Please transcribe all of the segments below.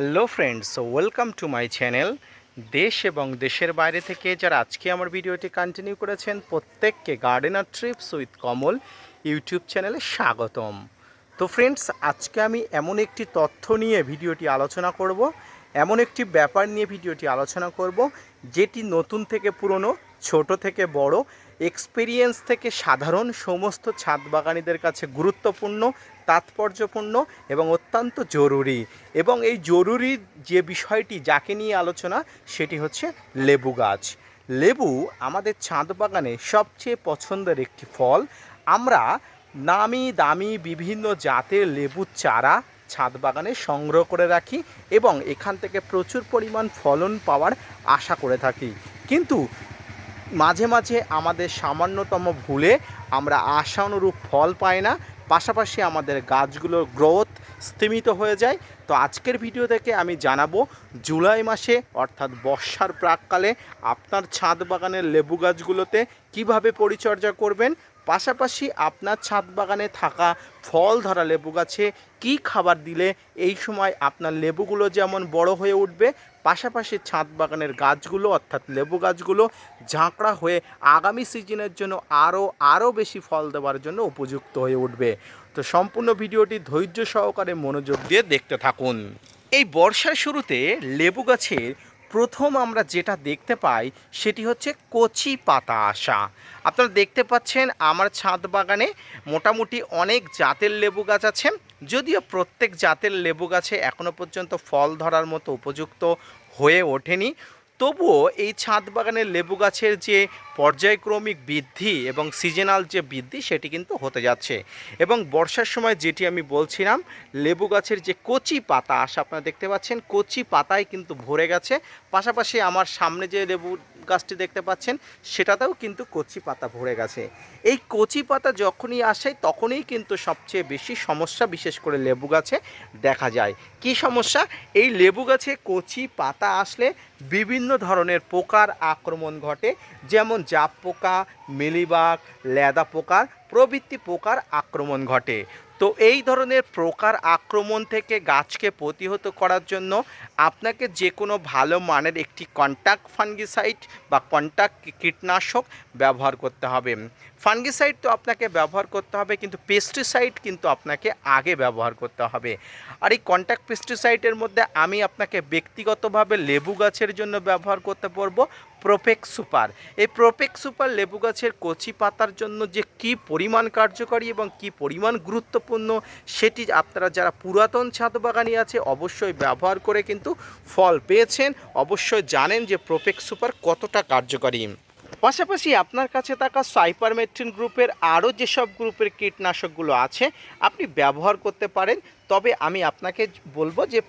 Hello friends welcome to my channel দেশ এবং দেশের বাইরে থেকে যারা আজকে আমার ভিডিওটি কন্টিনিউ করেছেন, প্রত্যেককে gardener trips with Kamal YouTube চ্যানেলে স্বাগতম। তো ফ্রেন্ডস আজকে আমি এমন একটি তথ্য নিয়ে ভিডিওটি আলোচনা করব, এমন একটি ব্যাপার নিয়ে ভিডিওটি আলোচনা করব, যেটি নতুন থেকে পুরনো, ছোট থেকে বড় এক্সপিরিয়েন্স থেকে সাধারণ সমস্ত ছাদ বাগানিদের কাছে গুরুত্বপূর্ণ, তাৎপর্যপূর্ণ এবং অত্যন্ত জরুরি। এবং এই জরুরি যে বিষয়টি যাকে নিয়ে আলোচনা, সেটি হচ্ছে লেবু গাছ। লেবু আমাদের ছাদ বাগানে সবচেয়ে পছন্দের একটি ফল। আমরা নামি দামি বিভিন্ন জাতের লেবুর চারা ছাদ বাগানে সংগ্রহ করে রাখি এবং এখান থেকে প্রচুর পরিমাণ ফলন পাওয়ার আশা করে থাকি। কিন্তু মাঝে মাঝে আমাদের সামান্যতম ভুলে আমরা আশানুরূপ ফল পাই না, পাশাপাশি আমাদের গাছগুলোর গ্রোথ স্থিমিত হয়ে যায়। তো আজকের ভিডিও থেকে আমি জানাব, জুলাই মাসে অর্থাৎ বর্ষার প্রাককালে আপনার ছাদ বাগানের লেবু গাছগুলোতে কীভাবে পরিচর্যা করবেন, পাশাপাশি আপনার ছাদ বাগানে থাকা ফল ধরা লেবু গাছে কী খাবার দিলে এই সময় আপনার লেবুগুলো যেমন বড় হয়ে উঠবে পাশাপাশি ছাদ বাগানের গাছগুলো, অর্থাৎ লেবু গাছগুলো, ঝাঁকড়া হয়ে আগামী সিজনের জন্য আরও আরও বেশি ফল দেওয়ার জন্য উপযুক্ত হয়ে উঠবে। তো সম্পূর্ণ ভিডিওটি ধৈর্য সহকারে মনোযোগ দিয়ে দেখতে থাকুন। এই বর্ষার শুরুতে লেবু গাছের প্রথম আমরা যেটা দেখতে পাই সেটি হচ্ছে কচি পাতা আসা আপনারা দেখতে পাচ্ছেন আমার ছাদ বাগানে মোটামুটি অনেক জাতের লেবু গাছ আছে। যদিও প্রত্যেক জাতের লেবু গাছে এখনও পর্যন্ত ফল ধরার মতো উপযুক্ত হয়ে ওঠেনি। তবুও এই ছাদ বাগানের লেবু গাছের যে পর্যায়ক্রমিক বৃদ্ধি এবং সিজনাল যে বৃদ্ধি, সেটি কিন্তু হতে যাচ্ছে। এবং বর্ষার সময় যেটি আমি বলছিলাম, লেবু গাছের যে কচি পাতা আসা আপনারা দেখতে পাচ্ছেন, কচি পাতায় কিন্তু ভরে গেছে। পাশাপাশি আমার সামনে যে লেবু গাছটি দেখতে পাচ্ছেন, সেটাতেও কিন্তু কচি পাতা ভরে গেছে। এই কচি পাতা যখনই আসে, তখনই কিন্তু সবচেয়ে বেশি সমস্যা, বিশেষ করে লেবু গাছে, দেখা যায়। কি সমস্যা? এই লেবু গাছে কচি পাতা আসলে বিভিন্ন ধরনের পোকার আক্রমণ ঘটে, যেমন জাপ পোকা, মিলিবাগ লেদা পোকার প্রভৃতি পোকার আক্রমণ ঘটে। তো এই ধরনের প্রকার আক্রমণ থেকে গাছকে প্রতিহত করার জন্য আপনাকে যে কোনো ভালো মানের একটি কন্ট্যাক্ট ফাঙ্গিসাইড বা কন্ট্যাক্ট কীটনাশক ব্যবহার করতে হবে। ফাঙ্গিসাইড তো আপনাকে ব্যবহার করতে হবে, কিন্তু পেস্টিসাইড কিন্তু আপনাকে আগে ব্যবহার করতে হবে। আর এই কন্ট্যাক্ট পেস্টিসাইডের মধ্যে আমি আপনাকে ব্যক্তিগতভাবে লেবু গাছের জন্য ব্যবহার করতে পারব প্রোপেক সুপার এই প্রোপেক সুপার লেবু গাছের কচি পাতার জন্য যে কি পরিমাণ কার্যকরী এবং কি পরিমাণ গুরুত্বপূর্ণ, সেটি আপনারা যারা পুরাতন ছাদ বাগানি আছে, অবশ্যই ব্যবহার করে কিন্তু ফল পেয়েছেন। অবশ্যই জানেন যে প্রোপেক সুপার কতটা কার্যকরী। পাশাপাশি আপনার কাছে থাকা সাইপারমেট্রিন গ্রুপের আরও যেসব গ্রুপের কীটনাশকগুলো আছে, আপনি ব্যবহার করতে পারেন। তবে আমি আপনাকে বলব যে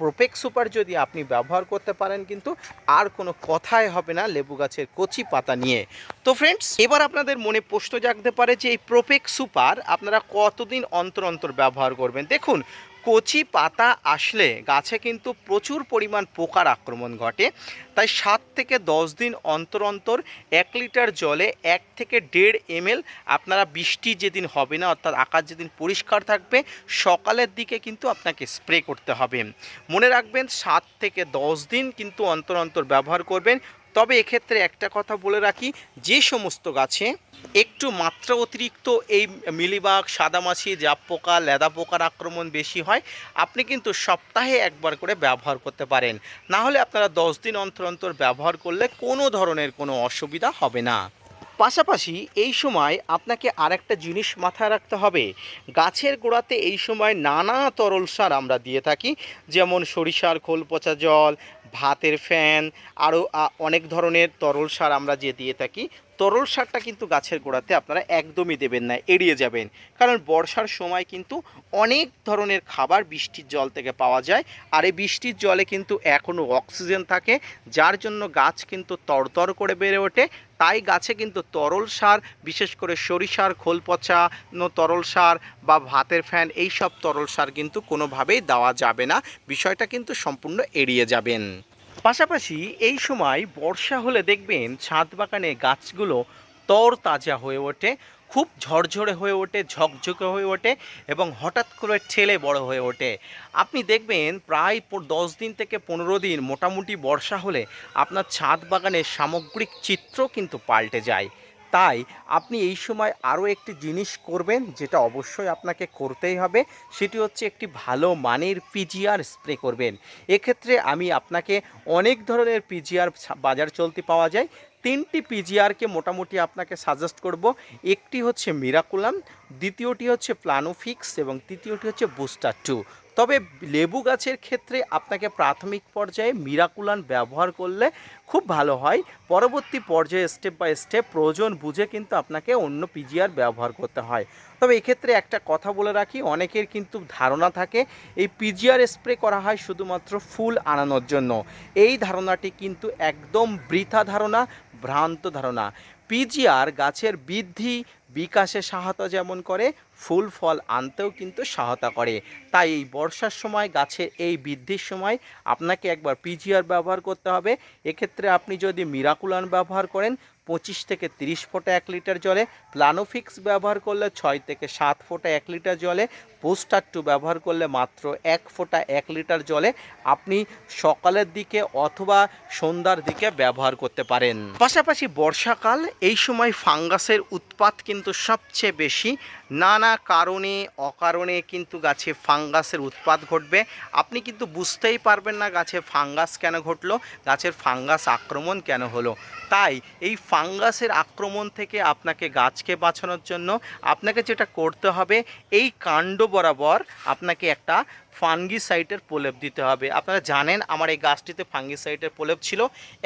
প্রোপেক সুপার যদি আপনি ব্যবহার করতে পারেন কিন্তু আর কোনো কথাই হবে না লেবু গাছের কচি পাতা নিয়ে। তো ফ্রেন্ডস এবার আপনাদের মনে প্রশ্ন জাগতে পারে যে এই প্রোপেক সুপার আপনারা কতদিন অন্তর অন্তর ব্যবহার করবেন? দেখুন কচি পাতা আসলে গাছে কিন্তু প্রচুর পরিমাণ পোকার আক্রমণ ঘটে। তাই সাত থেকে দশ দিন অন্তর অন্তর এক লিটার জলে এক থেকে দেড় এমএল আপনারা বৃষ্টি যেদিন হবে না, অর্থাৎ আকাশ যেদিন পরিষ্কার থাকবে, সকালের দিকে কিন্তু আপনাকে স্প্রে করতে হবে। মনে রাখবেন, সাত থেকে দশ দিন কিন্তু অন্তর অন্তর ব্যবহার করবেন। তবে এক্ষেত্রে একটা কথা বলে রাখি, যে সমস্ত গাছে একটু মাত্রা অতিরিক্ত এই মিলিবাগ, সাদামাছি জাপ পোকা লেদা পোকার আক্রমণ বেশি হয়, আপনি কিন্তু সপ্তাহে একবার করে ব্যবহার করতে পারেন। না হলে আপনারা দশ দিন অন্তর অন্তর ব্যবহার করলে কোনো ধরনের কোনো অসুবিধা হবে না। পাশাপাশি এই সময় আপনাকে আরেকটা জিনিস মাথায় রাখতে হবে। গাছের গোড়াতে এই সময় নানা তরল সার আমরা দিয়ে থাকি, যেমন সরিষার খোল পচা জল, ভাতের ফ্যান, আরও অনেক ধরনের তরল সার আমরা যে দিয়ে থাকি তরল সারটা কিন্তু গাছের গোড়াতে আপনারা একদমই দেবেন না, এড়িয়ে যাবেন। কারণ বর্ষার সময় কিন্তু অনেক ধরনের খাবার বৃষ্টির জল থেকে পাওয়া যায়, আর এই বৃষ্টির জলে কিন্তু এখনও অক্সিজেন থাকে, যার জন্য গাছ কিন্তু তরতর করে বেড়ে ওঠে। তাই গাছে কিন্তু তরল সার, বিশেষ করে সরিষার খোল পচানো তরল সার বা ভাতের ফ্যান, এই সব তরল সার কিন্তু কোনোভাবেই দেওয়া যাবে না। বিষয়টা কিন্তু সম্পূর্ণ এড়িয়ে যাবেন। পাশাপাশি এই সময় বর্ষা হলে দেখবেন ছাদ বাগানে গাছগুলো তর তাজা হয়ে ওঠে, খুব ঝরঝরে হয়ে ওঠে, ঝকঝকে হয়ে ওঠে এবং হঠাৎ করে ঠেলে বড় হয়ে ওঠে। আপনি দেখবেন প্রায় দশ দিন থেকে পনেরো দিন মোটামুটি বর্ষা হলে আপনার ছাদ বাগানের সামগ্রিক চিত্র কিন্তু পাল্টে যায়। তাই আপনি এই সময় আরও একটি জিনিস করবেন, যেটা অবশ্যই আপনাকে করতেই হবে, সেটি হচ্ছে একটি ভালো মানের পিজিআর স্প্রে করবেন। এক্ষেত্রে আমি আপনাকে অনেক ধরনের পিজিআর বাজার চলতি পাওয়া যায়। তিনটি পিজিআরকে মোটামুটি আপনাকে সাজেস্ট করব। একটি হচ্ছে মিরাকুলাম দ্বিতীয়টি হচ্ছে প্লানোফিক্স এবং তৃতীয়টি হচ্ছে বুস্টার টু তবে লেবু গাছের ক্ষেত্রে আপনাকে প্রাথমিক পর্যায়ে মিরাকুলান ব্যবহার করলে খুব ভালো হয়। পরবর্তী পর্যায়ে স্টেপ বাই স্টেপ প্রয়োজন বুঝে কিন্তু আপনাকে অন্য পিজিআর ব্যবহার করতে হয়। তবে এক্ষেত্রে একটা কথা বলে রাখি, অনেকের কিন্তু ধারণা থাকে, এই পিজিআর স্প্রে করা হয় শুধুমাত্র ফুল আনানোর জন্য। এই ধারণাটি কিন্তু একদম বৃথা ধারণা, ভ্রান্ত ধারণা। পিজিআর গাছের বৃদ্ধি বিকাশে সহায়তা যেমন করে, ফুল, ফল আনতেও কিন্তু সহায়তা করে। তাই এই বর্ষার সময় গাছের এই বৃদ্ধির সময় আপনাকে একবার পিজিআর ব্যবহার করতে হবে। এক্ষেত্রে আপনি যদি মিরাকুলান ব্যবহার করেন, পঁচিশ থেকে তিরিশ ফোঁটা এক লিটার জলে, প্লানোফিক্স ব্যবহার করলে ছয় থেকে সাত ফোঁটা এক লিটার জলে পোস্টার টু ব্যবহার করলে মাত্র এক ফোঁটা এক লিটার জলে আপনি সকালের দিকে অথবা সন্ধ্যার দিকে ব্যবহার করতে পারেন। পাশাপাশি বর্ষাকাল, এই সময় ফাঙ্গাসের উৎপাত কিন্তু সবচেয়ে বেশি। নানা কারণে, অকারণে কিন্তু গাছে ফাঙ্গাসের উৎপাত ঘটবে। আপনি কিন্তু বুঝতেই পারবেন না গাছে ফাঙ্গাস কেন ঘটলো, গাছের ফাঙ্গাস আক্রমণ কেন হলো। তাই এই ফাঙ্গাসের আক্রমণ থেকে আপনাকে গাছকে বাঁচানোর জন্য আপনাকে যেটা করতে হবে, এই কাণ্ড বরাবর আপনাকে একটা ফাঙ্গিসাইটের প্রলেপ দিতে হবে। আপনারা জানেন আমার এই গাছটিতে ফাঙ্গিসাইটের প্রলেপ ছিল।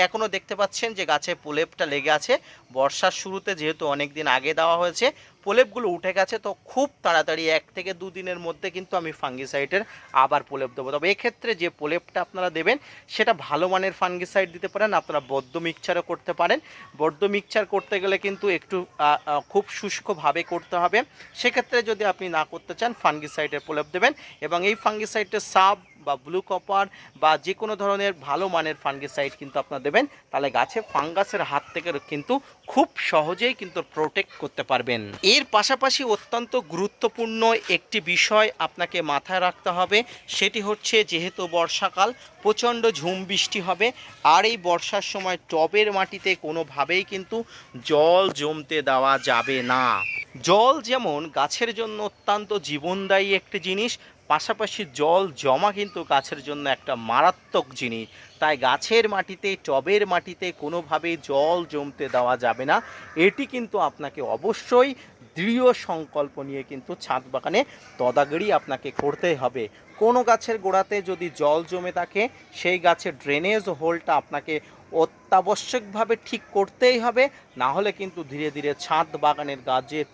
এখনও দেখতে পাচ্ছেন যে গাছে প্রলেপটা লেগে আছে। বর্ষার শুরুতে যেহেতু অনেক দিন আগে দেওয়া হয়েছে, প্রলেপগুলো উঠে গেছে, তো খুব তাড়াতাড়ি এক থেকে দুদিনের মধ্যে কিন্তু আমি ফাঙ্গিসাইটের আবার প্রলেপ দেবো। তবে এক্ষেত্রে যে প্রলেপটা আপনারা দেবেন, সেটা ভালো মানের ফাঙ্গিসাইড দিতে পারেন, আপনারা বদ্ধ মিক্সচারও করতে পারেন। বদ্ধ মিক্সচার করতে গেলে কিন্তু একটু খুব শুষ্কভাবে করতে হবে। সেক্ষেত্রে যদি আপনি না করতে চান ফাঙ্গিসাইডের প্রলেপ দেবেন এবং এই ফাঙ্গিসাইডের সাব বা ব্লু কপার বা যে কোনো ধরনের ভালো মানের ফাঙ্গিসাইড কিন্তু আপনার দেবেন। তাহলে গাছে ফাঙ্গাসের হাত থেকে কিন্তু খুব সহজেই কিন্তু প্রোটেক্ট করতে পারবেন। এর পাশাপাশি অত্যন্ত গুরুত্বপূর্ণ একটি বিষয় আপনাকে মাথায় রাখতে হবে, সেটি হচ্ছে যেহেতু বর্ষাকাল, প্রচণ্ড ঝুম বৃষ্টি হবে, আর এই বর্ষার সময় টবের মাটিতে কোনোভাবেই কিন্তু জল জমতে দেওয়া যাবে না। জল যেমন গাছের জন্য অত্যন্ত জীবনদায়ী একটি জিনিস পাশাপাশি জল জমা কিন্তু গাছের জন্য একটা মারাত্মক জিনিস। তাই গাছের মাটিতে, টবের মাটিতে কোনোভাবেই জল জমতে দেওয়া যাবে না। এটি কিন্তু আপনাকে অবশ্যই দৃঢ় সংকল্প নিয়ে কিন্তু ছাদ বাগানে তদাগরি আপনাকে করতেই হবে। কোনো গাছের গোড়াতে যদি জল জমে থাকে, সেই গাছের ড্রেনেজ হোলটা আপনাকে অত্যাবশ্যকভাবে ঠিক করতেই হবে, না হলে কিন্তু ধীরে ধীরে ছাদ বাগানের গাছের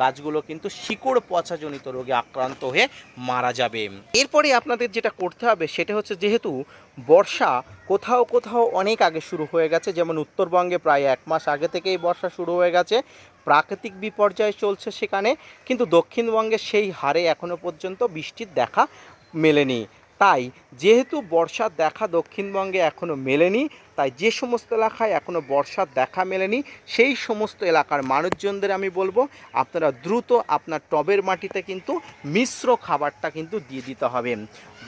গাছগুলো কিন্তু শিকড় পচাজনিত রোগে আক্রান্ত হয়ে মারা যাবে। এরপরে আপনাদের যেটা করতে হবে, সেটা হচ্ছে যেহেতু বর্ষা কোথাও কোথাও অনেক আগে শুরু হয়ে গেছে, যেমন উত্তরবঙ্গে প্রায় এক মাস আগে থেকেই বর্ষা শুরু হয়ে গেছে, প্রাকৃতিক বিপর্যয় চলছে সেখানে, কিন্তু দক্ষিণবঙ্গে সেই হারে এখনও পর্যন্ত বৃষ্টির দেখা মেলেনি। তাই যেহেতু বর্ষার দেখা দক্ষিণবঙ্গে এখনও মেলেনি তাই যে সমস্ত এলাকায় এখনও বর্ষার দেখা মেলেনি, সেই সমস্ত এলাকার মানুষজনদের আমি বলব, আপনারা দ্রুত আপনার টবের মাটিতে কিন্তু মিশ্র খাবারটা কিন্তু দিয়ে দিতে হবে।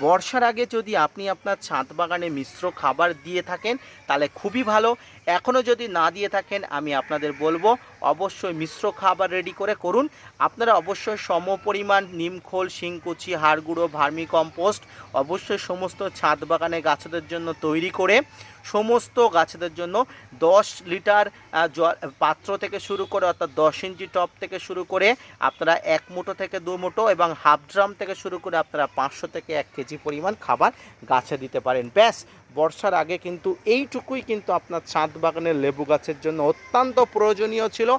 বর্ষার আগে যদি আপনি আপনার ছাদ বাগানে মিশ্র খাবার দিয়ে থাকেন, তাহলে খুবই ভালো। এখনও যদি না দিয়ে থাকেন, আমি আপনাদের বলব, অবশ্যই মিশ্র খাবার রেডি করে করুন। আপনারা অবশ্যই সম পরিমাণ নিমখোল শিংকুচি, হাড়গুঁড়ো, ভার্মি কম্পোস্ট, অবশ্যই সমস্ত ছাদ বাগানে গাছদের জন্য তৈরি করে সমস্ত গাছেদের জন্য দশ লিটার জল, পাত্র থেকে শুরু করে অর্থাৎ দশ ইঞ্চি টপ থেকে শুরু করে আপনারা এক মুঠো থেকে দু মুঠো এবং হাফ ড্রাম থেকে শুরু করে আপনারা পাঁচশো থেকে এক কেজি পরিমাণ খাবার গাছে দিতে পারেন। ব্যাস বর্ষার আগে কিন্তু এইটুকুই কিন্তু আপনার ছাদ বাগানের লেবু গাছের জন্য অত্যন্ত প্রয়োজনীয় ছিল।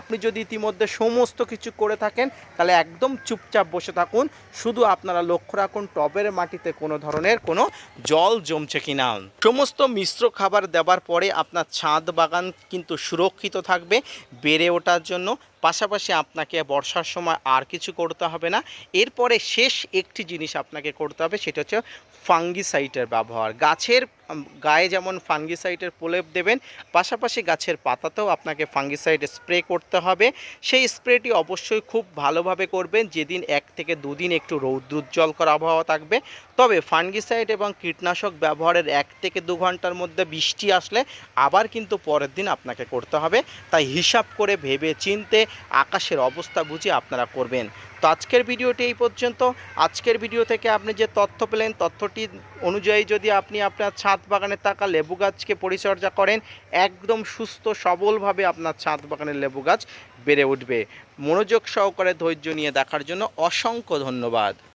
আপনি যদি ইতিমধ্যে সমস্ত কিছু করে থাকেন, তাহলে একদম চুপচাপ বসে থাকুন। শুধু আপনারা লক্ষ্য রাখুন, টবের মাটিতে কোনো ধরনের কোনো জল জমছে কিনা। সমস্ত মিশ্র খাবার দেওয়ার পরে আপনার ছাদ বাগান কিন্তু সুরক্ষিত থাকবে, বেড়ে ওঠার জন্য। পাশাপাশি আপনাকে বর্ষার সময় আর কিছু করতে হবে না। এরপরে শেষ একটি জিনিস আপনাকে করতে হবে, সেটা হচ্ছে ফাঙ্গিসাইটের ব্যবহার গাছের গায়ে যেমন ফাঙ্গিসাইডের প্রলেপ দেবেন, পাশাপাশি গাছের পাতাতেও আপনাকে ফাঙ্গিসাইড স্প্রে করতে হবে। সেই স্প্রেটি অবশ্যই খুব ভালোভাবে করবেন, যেদিন এক থেকে দুদিন একটু রৌদ্রোজ্জ্বলকর আবহাওয়া থাকবে। তবে ফাঙ্গিসাইড এবং কীটনাশক ব্যবহারের এক থেকে দু ঘণ্টার মধ্যে বৃষ্টি আসলে আবার কিন্তু পরের দিন আপনাকে করতে হবে। তাই হিসাব করে ভেবে চিনতে আকাশের অবস্থা বুঝে আপনারা করবেন। তো আজকের ভিডিওটি এই পর্যন্ত। আজকের ভিডিও থেকে আপনি যে তথ্য পেলেন, তথ্যটি অনুযায়ী যদি আপনি আপনার ছাদ বাগানে থাকা লেবু গাছকে পরিচর্যা করেন, একদম সুস্থ সবলভাবে আপনার ছাদ বাগানের লেবু গাছ বেড়ে উঠবে। মনোযোগ সহকারে ধৈর্য নিয়ে দেখার জন্য অসংখ্য ধন্যবাদ।